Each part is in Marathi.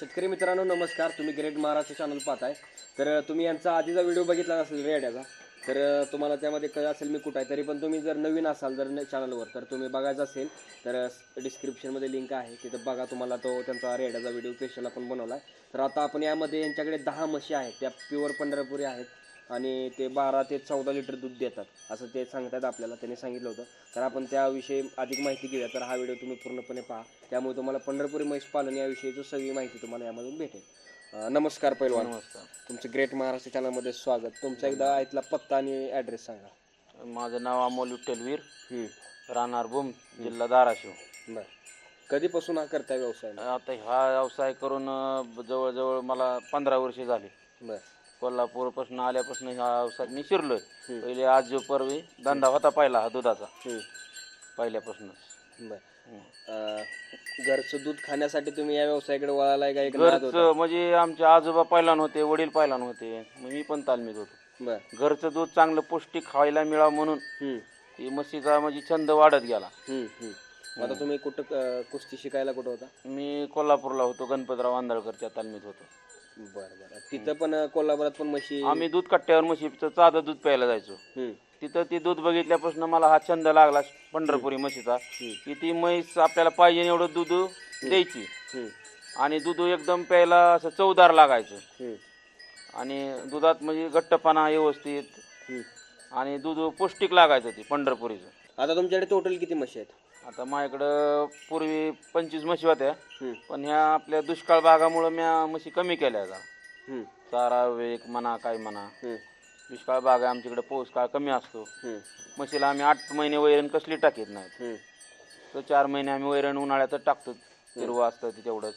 शेतकरी मित्रांनो नमस्कार. तुम्ही ग्रेट महाराष्ट्र चॅनल पाहताय. तर तुम्ही यांचा आधीचा व्हिडिओ बघितला असेल रेड्याचा तर तुम्हाला त्यामध्ये कळ असेल मी कुठं आहे. तरी पण तुम्ही जर नवीन असाल जर चॅनलवर तर तुम्ही बघायचं असेल तर डिस्क्रिप्शनमध्ये लिंक आहे. तिथं बघा तुम्हाला तो त्यांचा रेड्याचा व्हिडिओ स्पेशल आपण बनवला आहे तर आता आपण यामध्ये यांच्याकडे दहा म्हशी आहेत. त्या प्युअर पंढरपुरी आहेत. आणि ते बारा ते चौदा लिटर दूध देतात. असं ते सांगतात आपल्याला त्यांनी सांगितलं होतं. तर आपण त्याविषयी अधिक माहिती घेऊया. तर हा व्हिडिओ तुम्ही पूर्णपणे पहा. त्यामुळे तुम्हाला पंढरपुरी म्हैस पालन याविषयीची सगळी माहिती तुम्हाला यामधून भेटेल. नमस्कार पैलवान. नमस्कार. तुमचं ग्रेट महाराष्ट्र चॅनलमध्ये स्वागत. तुमचा एकदा इथला पत्ता आणि ॲड्रेस सांगा. माझं नाव अमोल विठ्ठलवीर. राहणार भूम जिल्हा धाराशिव. बरं. कधीपासून हा करताय व्यवसाय? आता हा व्यवसाय करून जवळजवळ मला पंधरा वर्षे झाली. बरं. कोल्हापूरपासून आल्यापासून हा व्यवसाय मी शिरलोय. पहिले आज जो परवी धंदा होता पहिला हा दुधाचा. पहिल्यापासूनच. बरं. अं, घरचं दूध खाण्यासाठी तुम्ही या व्यवसायाकडे वळालाय का एक नाद होता? घरचं म्हणजे आमचे आजोबा पहिलान होते वडील पहिलान होते मग मी पण तालमीत होतो. बरं. घरचं दूध चांगलं पौष्टिक खायला मिळावं म्हणून हम्म, ती म्हशीचा म्हणजे छंद वाढत गेला. हम्म, हम्म. आता तुम्ही कुठं अं, कुस्ती शिकायला कुठं होता? मी कोल्हापूरला होतो गणपतराव आंधळकरच्या तालमीत होतो. बरं बरं. तिथं पण अं, कोल्हापुरात पण म्हशी आम्ही दूध कट्ट्यावर म्हशीचं साधं दूध प्यायला जायचो. हम्म, तिथं ती दूध बघितल्यापासून मला हा छंद लागला पंढरपुरी म्हशीचा की ती म्हैस आपल्याला पाहिजे एवढं दूध द्यायची. हम्म, आणि दूध एकदम प्यायला असं चवदार लागायचं. हम्म, आणि दुधात म्हणजे घट्टपणा व्यवस्थित हम्म. आणि दूध पौष्टिक लागायचं ती पंढरपुरीचं. आता तुमच्याकडे टोटल किती म्हशी आहेत? आता माझ्याकडं पूर्वी पंचवीस म्हशी होत्या. हम्म, पण ह्या आपल्या दुष्काळ भागामुळं म्या म्हशी कमी केल्या आता हम्म, चारा वेग म्हणा काय म्हणा. हम्म, दुष्काळ भाग आहे आमच्याकडे पाऊस काळ कमी असतो. हम्म, म्हशीला आम्ही आठ महिने वैरण कसली टाकीत हम्म. तर चार महिने आम्ही वैरण उन्हाळ्यातच टाकतो. हिरवं असतं ते तेवढंच.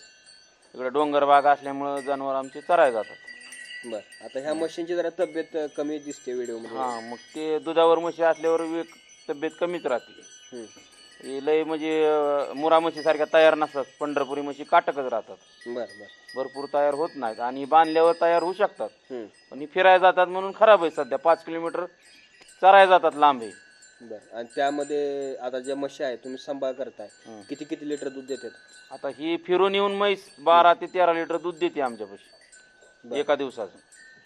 इकडे डोंगर भाग असल्यामुळं जनावर आमचे चराय जातात. बरं. आता ह्या म्हशींची जरा तब्येत अं, कमी दिसते व्हिडिओमध्ये. हां मग ते दुधावर म्हशी असल्यावर वेग तब्येत कमीच राहते. हम्म, हे लय म्हणजे अं, मुरा म्हशीसारख्या तयार नसतात. पंढरपुरी म्हशी काटकच राहतात. बरं बरं. भरपूर तयार होत नाहीत आणि बांधल्यावर तयार होऊ शकतात. पण ही फिरायला जातात म्हणून खराब आहे सध्या. पाच किलोमीटर चरायला जातात लांब आहे. बरं. आणि त्यामध्ये आता ज्या म्हशी आहेत तुम्ही सांभाळ करताय हम्म. किती किती लिटर दूध देतात? आता ही फिरून येऊन म्हैस बारा ते तेरा लिटर दूध देते आमच्यापाशी. एका दिवसाचं.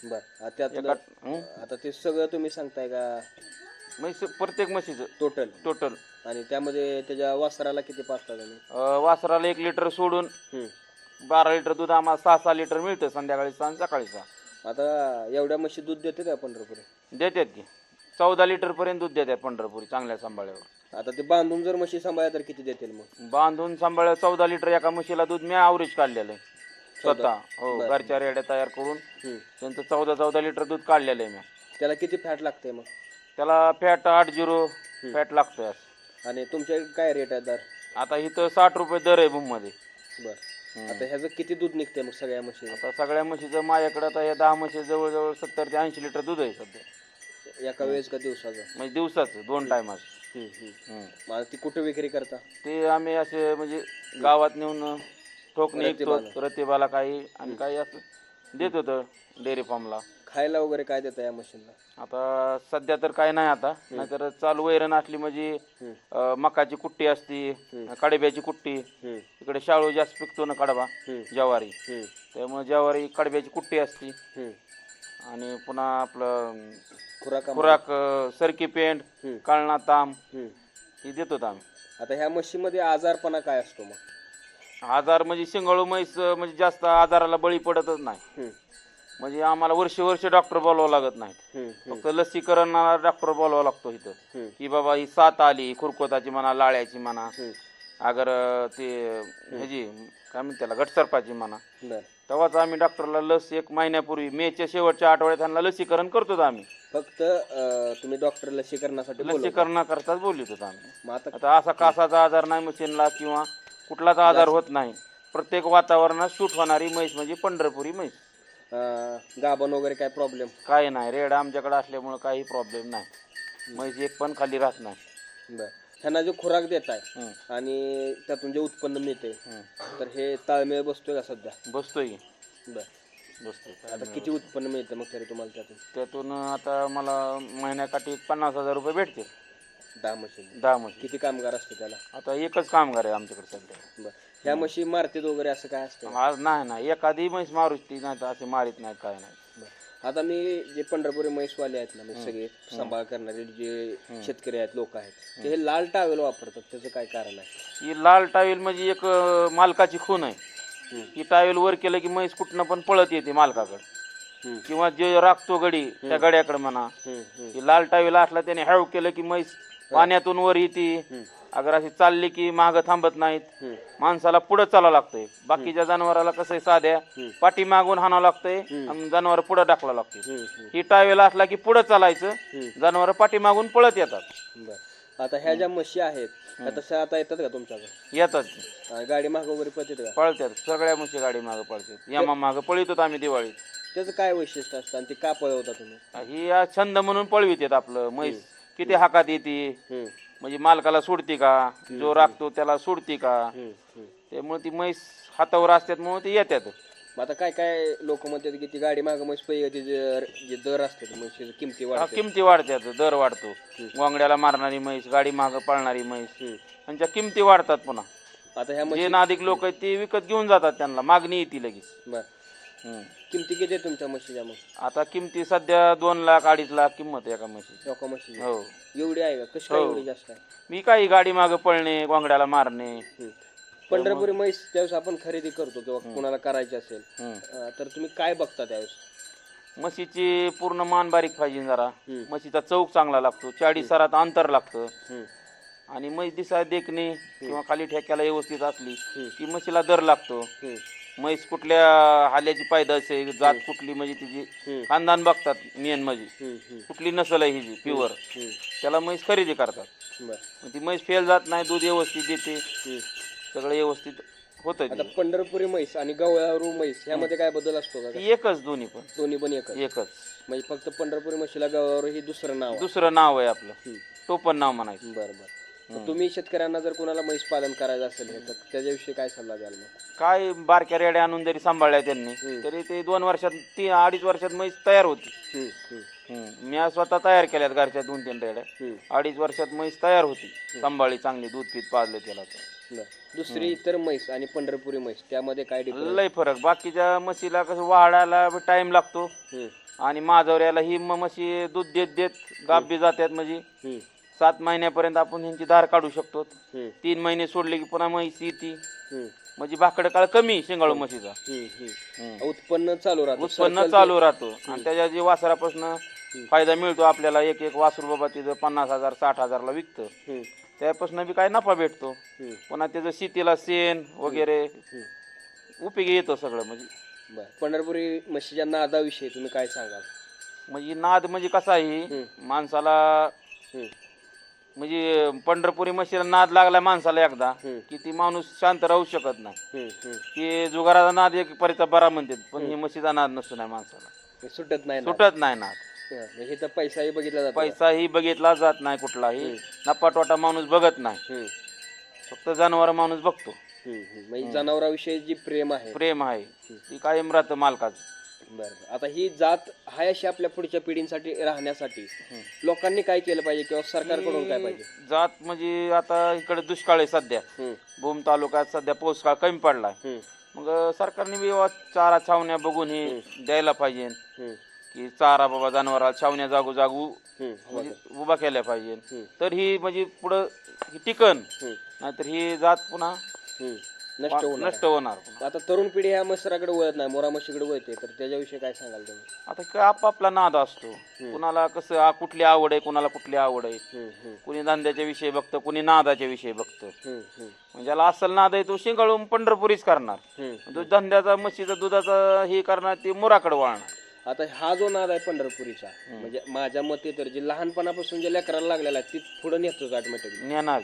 बरं. आता त्यातलं एका हं? आता ते सगळं तुम्ही सांगताय का? म्हैस प्रत्येक म्हशीचं. टोटल टोटल आणि त्यामध्ये त्याच्या वासराला किती पाचता तुम्ही वासराला एक लिटर सोडून हम्म. बारा लिटर दूध आम्हाला सहा सहा लिटर मिळतं संध्याकाळी सहा आणि सकाळी सहा आता एवढ्या म्हशी दूध देते का पंढरपुरी? देतात की. चौदा लिटर पर्यंत दूध देतात पंढरपुरी चांगल्या सांभाळ्यावर. आता ते बांधून जर म्हशी सांभाळल्या तर किती देतील मग? बांधून सांभाळ चौदा लिटर एका म्हशीला दूध मी आवरेज काढलेलं आहे. स्वतः. हो घरच्या रेड्या तयार करून हम्म. त्यांचं चौदा चौदा लिटर दूध काढलेलं आहे मी. त्याला किती फॅट लागते मग? त्याला फॅट आठ झिरो फॅट लागतोय आणि तुमच्या काय रेट आहे दर? आता इथं साठ रुपये दर आहे भूममध्ये बरं. आता ह्याचं किती दूध निघते मग सगळ्या म्हशी आता सगळ्या म्हशीचं माझ्याकडे आता या दहा म्हशी जवळजवळ सत्तर ते ऐंशी लिटर दूध आहे सध्या. एका वेळेस का दिवसाचं? म्हणजे दिवसाचं दोन टायमाचं हम्म, हम्म. मग आता ती कुठं विक्री करता? ते आम्ही असे म्हणजे गावात नेऊन ठोकणे रतीबाला. रतीबाला काही आणि काही असं देत होतं डेअरी फार्मला खायला वगैरे काय देता या मशीनला? आता सध्या तर काय नाही आता. नाहीतर चालू वैरण असली म्हणजे अं, मकाची कुट्टी असती कडब्याची कुट्टी हम्म, इकडे शाळू जास्त पिकतो ना कडबा ज्वारी. हम्म, त्यामुळे ज्वारी कडब्याची कुट्टी असती. हम्म. आणि पुन्हा आपलं अं, खुराका खुराक अं, सरकी पेंट हम्म. काळणा ताम हम्म. ही देत आम्ही. आता ह्या म्हशीमध्ये आजारपणा काय असतो मग? आजार म्हणजे शिंगाळू म्हैस अं, म्हणजे जास्त आजाराला बळी पडतच नाही. हम्म, म्हणजे आम्हाला वर्ष वर्ष डॉक्टर बोलवावं लागत नाहीत. फक्त लसीकरणाला डॉक्टर बोलवावा लागतो इथं. की बाबा ही साथ आली खुरकोताची म्हणा लाळ्याची म्हणा. अगर ते ह्याची काय म्हणते त्याला घटसर्पाची म्हणा. तेव्हाच आम्ही डॉक्टरला लस एक महिन्यापूर्वी मेच्या शेवटच्या आठवड्यात त्यांना लसीकरण करतो आम्ही. फक्त तुम्ही डॉक्टर लसीकरणासाठी. लसीकरणाकरताच बोलत होतो आम्ही आता आता असा कासाचा आजार नाही मशीनला किंवा कुठलाच आजार होत नाही. प्रत्येक वातावरणात शूट होणारी म्हैस म्हणजे पंढरपुरी म्हैस. अं, गाभण वगैरे काय प्रॉब्लेम काही नाही रेड आमच्याकडे असल्यामुळं काही प्रॉब्लेम नाही. म्हैस एक पण खाली राहत नाही. बर. ह्यांना जो खुराक देत आहे हम्म, आणि त्यातून जे उत्पन्न मिळते. तर हे ताळमेळ बसतोय का सध्या? बसतोय की, बर. बसतोय आता किती उत्पन्न मिळतं मग तरी तुम्हाला त्यातून? त्यातून आता मला महिन्याकाठी पन्नास हजार रुपये भेटतील. दहा मशीन दहा म्हशी. किती कामगार असते त्याला? आता एकच कामगार आहे आमच्याकडे सध्या. बर. ह्या म्हशी मारतीत वगैरे असं काय असतं आज नाही नाही. एखादी म्हैस मारुती नाही तर असे मारित नाही काय नाही. बरं. आता मी जे पंढरपुरी म्हैसवाले आहेत ना म्हणजे सगळे सांभाळ करणारे जे शेतकरी आहेत लोक आहेत ते हे लाल टावेल वापरतात त्याचं काय कारण आहे? ही लाल टावेल म्हणजे एक अं, मालकाची खून आहे. ही टावेल वर केलं की म्हैस कुठनं पण पळत येते मालकाकडे. हम्म. किंवा जे राखतो गडी त्या गड्याकडे म्हणा. हम्म, हम्म, ही लाल टावेल असला त्याने हॅव केलं की म्हैस पाण्यातून वर येते. अगर अशी चालली की मागं थांबत नाहीत माणसाला पुढं चालावं लागतंय. बाकीच्या जनावराला कसं आहे साध्या. पाठी मागून हाणावं लागतंय आणि जनावर पुढं टाकला लागते हम्म, हम्म. ही टावेल असला की पुढं चालायचं. जनावर पाठी मागून पळत येतात. आता ह्या ज्या म्हशी आहेत त्या तशा आता येतात का तुमच्याकडे? येतात. गाडी माग वगैरे पळतात का? पळतात. सगळ्या म्हशी गाडी मागं पळतात. यमा मागं पळितो आम्ही दिवाळीत. त्याचं काय वैशिष्ट्य असतं आणि ते का पळवता तुम्ही? ही छंद म्हणून पळवीत येत आपलं म्हैस. किती हाकात येते. म्हणजे मालकाला सोडते का? जो राखतो त्याला सोडते का. त्यामुळे ती म्हैस हातावर असतात म्हणून ती येतात. मग आता काय काय लोक म्हणतात की ती गाडी माग म्हशी पै जे दर असतात म्हशीचे किमती हा, वाढतात. किमती वाढतात दर वाढतो. वांगड्याला मारणारी म्हैस गाडी मागं पळणारी म्हैस. त्यांच्या किमती वाढतात पुन्हा. आता ह्या म्हशी जे नादिक लोक आहेत ते विकत घेऊन जातात त्यांना मागणी येते लगेच. बर. किमती किती आहे तुमच्या म्हशीच्या मग? आता किमती सध्या दोन लाख अडीच लाख किंमत आहे एका म्हशीची. एका म्हशीची? हो. एवढी आहे का? कशी काय हो. एवढी जास्त आहे? मी काही गाडी मागं पळणे वांगड्याला मारणे. हम्म. पंढरपुरी म्हैस त्यावेळेस आपण खरेदी करतो किंवा कुणाला करायची असेल हम्म. अं, तर तुम्ही काय बघता त्यावेळेस? म्हशीची पूर्ण मान बारीक पाहिजे जरा. हम्म. म्हशीचा चौक चांगला लागतो चाळीस सरात अंतर लागतं. हम्म, आणि म्हैस दिसा देखणे किंवा खाली ठेक्याला व्यवस्थित असली. की म्हशीला दर लागतो. हम्म, म्हैस कुठल्या हाल्याची पैदास आहे जात कुठली म्हणजे तिची. खानदान बघतात मेन म्हणजे. कुठली नसल आहे हिची प्युअर. त्याला म्हैस खरेदी करतात. मग ती म्हैस फेल जात नाही दूध व्यवस्थित देते. सगळं व्यवस्थित होतं आता. पंढरपुरी म्हैस आणि गवळारू म्हैस ह्यामध्ये काय बदल असतो का? एकच दोन्ही पण. दोन्ही पण एकच. एकच. म्हणजे फक्त पंढरपुरी म्हशीला गवळारू ही दुसरं नाव. दुसरं नाव आहे आपलं. तो पण नाव म्हणायचं. बरं बरं. मग तुम्ही शेतकऱ्यांना जर कोणाला म्हैस पालन करायचं असेल हे, तर त्याच्याविषयी काय सल्ला द्याल मग? काय बारक्या रेड्या आणून जरी सांभाळल्या त्यांनी. तरी ते दोन वर्षात तीन अडीच वर्षात म्हैस तयार होती. हम्म, हम्म, हम्म. मी आज स्वतः तयार केल्यात घरच्या दोन तीन रेड्या. हम्म. अडीच वर्षात म्हैस तयार होती. सांभाळली चांगली दूध पीत पाजलं त्याला तर. बरं. दुसरी इतर म्हैस आणि पंढरपुरी म्हैस त्यामध्ये काय डिफरन्स लय फरक. बाकीच्या म्हशीला कसं वाढायला टाइम लागतो. आणि माझवऱ्याला ही म- म्हशी दूध देत देत गाबी जातात म्हणजे सात महिन्यापर्यंत आपण ह्यांची धार काढू शकतो. तीन महिने सोडले की पुन्हा म्हैस येते. म्हणजे भाकड काळ कमी शेंगाळू म्हशीचा. हम्म. उत्पन्न चालू राहतं. उत्पन्न चालू राहतो. आणि त्याच्या जे वासरापासून फायदा मिळतो आपल्याला एक एक वासरू बाबा तिथं पन्नास हजार साठ हजारला विकतं. हम्म, त्यापासून बी काय नफा भेटतो. हम्म, पुन्हा त्याचं शेतीला शेण वगैरे उपयोगी येतं सगळं म्हणजे. बरं. पंढरपुरी म्हशीच्या नादाविषयी तुम्ही काय सांगाल? म्हणजे नाद म्हणजे कसा आहे? हम्म. माणसाला हम्म, म्हणजे पंढरपुरी म्हशीला नाद लागला माणसाला एकदा हम्म. की ती माणूस शांत राहू शकत नाही. हम्म, हम्म. की जुगाराचा नाद एक परिता बरा म्हणतात पण ही म्हशीचा नाद नसतो नाही माणसाला. सुटत नाही ना सुटत नाही नाद. हं, म्हणजे इथं पैसाही बघितला जातो. पैसाही बघितला जात नाही कुठलाही. नफा तोटा माणूस बघत नाही. हम्म, फक्त जनावर माणूस बघतो. हम्म, हम्म. म्हणजे जनावराविषयी जी प्रेम आहे. प्रेम आहे. ती कायम राहतं मालकाचं. बरं आता ही जात हाय अशी आपल्या पुढच्या पिढींसाठी राहण्यासाठी. लोकांनी काय केलं पाहिजे किंवा सरकारकडून काय पाहिजे? जात म्हणजे आता इकडे दुष्काळ आहे सध्या. हम्म, भूम तालुक्यात सध्या पाऊस काळ कमी पडलाय. हम्म, मग सरकारने बी वा- चारा छावण्या बघून हे द्यायला पाहिजे. हम्म, की चारा बाबा जनावराला छावण्या जागो जागू हम्म, म्हणजे उभा केल्या पाहिजे. हम्म. तर ही म्हणजे पुढं ही टिकन. हम्म, नाहीतर ही जात पुन्हा हम्म. नष्ट होणार. नष्ट होणार. आता तरुण पिढी ह्या मसराकडे वळत नाही मोरा म्हशीकडे वळते. तर त्याच्याविषयी काय सांगाल तुम्ही? आता काय आपापला नाद असतो. कुणाला कसं आ- कुठली आवड आहे कुणाला कुठली आवड आहे. हम्म, हम्म, कुणी धंद्याच्या विषयी बघतं कुणी नादाच्या विषयी बघतं. हम्म, हम्म, म्हणजे ज्याला असल नाद आहे तो शिंगाळून पंढरपुरीच करणार. हम्म. धंद्याचा म्हशीचा दुधाचा हे करणार ते मुराकडे वाळणार. आता हा जो नाद आहे पंढरपुरीचा म्हणजे माझ्या मते तर जे लहानपणापासून जे लेकराला लागलेला आहे ती पुढे नेतोच ऑटोमॅटिकली नेणार.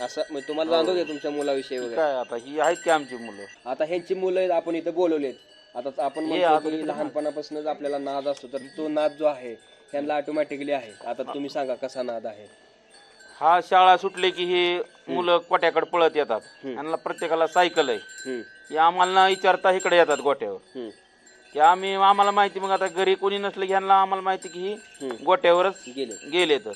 असं म्हणजे तुम्हाला जाणवते तुमच्या मुलाविषयी वगैरे? काय आता ही आहेत की आमची मुलं? आता ह्यांची मुलं आहेत, आपण इथं बोलवलेत. आता आपण म्हणतो की लहानपणापासूनच आपल्याला नाद असतो तर तो नाद जो आहे ह्यांना ऑटोमॅटिकली आहे. आता तुम्ही सांगा कसा नाद आहे. हा शाळा सुटले की ही मुलं कोट्याकडे पळत येतात. त्यांना प्रत्येकाला सायकल आहे. हम्म, आम्हाला न विचारता इकडे येतात गोट्यावर. हम्म, की आम्ही आम्हाला माहिती मग आता घरी कोणी नसलं की ह्यांना आम्हाला माहिती की ही गोट्यावरच गेले गेले तर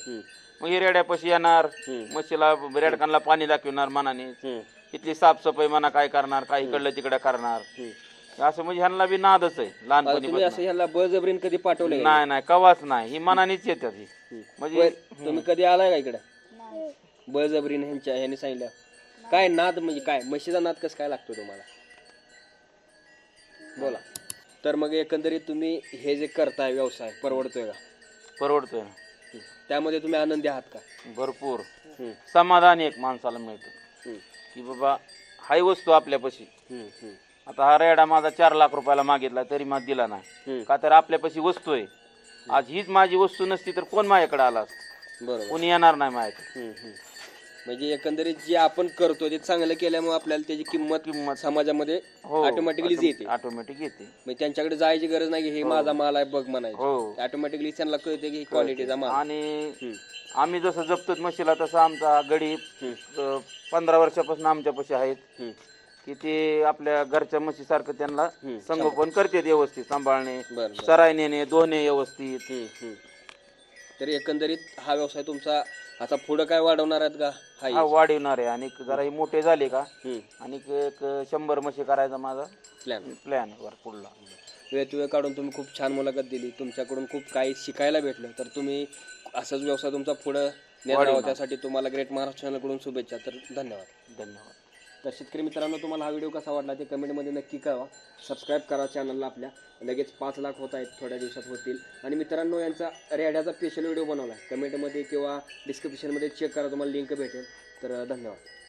मग ही रेड्यापाशी येणार. म्हशीला रेडकांना पाणी दाखवणार मनाने. इथली साफसफाई म्हणा काय करणार काय इकडलं तिकडं करणार. असं म्हणजे ह्यांना बी नादच आहे लहानपणी तुम्ही असं ह्याला बळजबरीन कधी पाठवले नाही नाही कवाच नाही. ही मनानेच येतात ही. म्हणजे तुम्ही कधी आलाय का इकडे? बळजबरीने ह्यांच्या ह्यांनी सांगितलं. काय नाद म्हणजे काय? म्हशीचा नाद कसं काय लागतो तुम्हाला? बोला. तर मग एकंदरीत तुम्ही हे जे करताय व्यवसाय परवडतोय का? परवडतोय ना. त्यामध्ये तुम्ही आनंदी आहात का? भरपूर. हम्म, समाधान एक माणसाला मिळतं. हम्म, की बाबा हाय वस्तू आपल्यापाशी. हम्म, हम्म, आता हा रेडा माझा चार लाख रुपयाला मागितला तरी मला दिला नाही. हम्म. का तर आपल्यापाशी वस्तू आहे. आज हीच माझी वस्तू नसती तर कोण माझ्याकडे आला असतं? बरोबर. कोणी येणार नाही माझ्याकडे? हम्म, हम्म. म्हणजे एकंदरीत जे आपण करतो ते चांगलं केल्यामुळे आपल्याला त्याची किंमत किंमत. समाजामध्ये हो ऑटोमॅटिकली येते. ऑटोमॅटिक येते. म्हणजे त्यांच्याकडे जायची गरज नाही की हे माझा माल आहे बघ म्हणायचं. हो. ऑटोमॅटिकली त्यांना कळते की क्वालिटीचा माल. आणि आम्ही जसं जपतो म्हशीला तसं आमचा गडी अं, पंधरा वर्षापासून आमच्यापाशी आहेत. हम्म, की ते आपल्या घरच्या म्हशीसारखं त्यांना. संगोपन करतात व्यवस्थित सांभाळणे बरं बरं. चराय नेणे धुणे व्यवस्थित. हम्म, हम्म. तर एकंदरीत हा व्यवसाय तुमचा आता पुढं काय वाढवणार आहेत का? हा हा वाढवणार आहे. आणि जरा हे मोठे झाले का? हम्म, आणि एक शंभर म्हशी करायचा माझा प्लॅन प्लॅन वर पुढला. वेळ वेळ काढून तुम्ही खूप छान मुलाखत दिली. तुमच्याकडून खूप काही शिकायला भेटलं. तर तुम्ही असाच व्यवसाय तुमचा पुढं नेणार आहोत त्यासाठी तुम्हाला ग्रेट महाराष्ट्र चॅनलकडून शुभेच्छा. तर धन्यवाद. धन्यवाद. तर शेतकरी मित्रांनो तुम्हाला हा व्हिडिओ कसा वाटला ते कमेंटमध्ये नक्की कळवा. सबस्क्राईब करा चॅनलला आपल्या. लगेच पाच लाख होत आहेत थोड्या दिवसात होतील. आणि मित्रांनो यांचा रेड्याचा स्पेशल व्हिडिओ बनवला आहे. कमेंटमध्ये किंवा डिस्क्रिप्शनमध्ये चेक करा तुम्हाला लिंक भेटेल. तर धन्यवाद.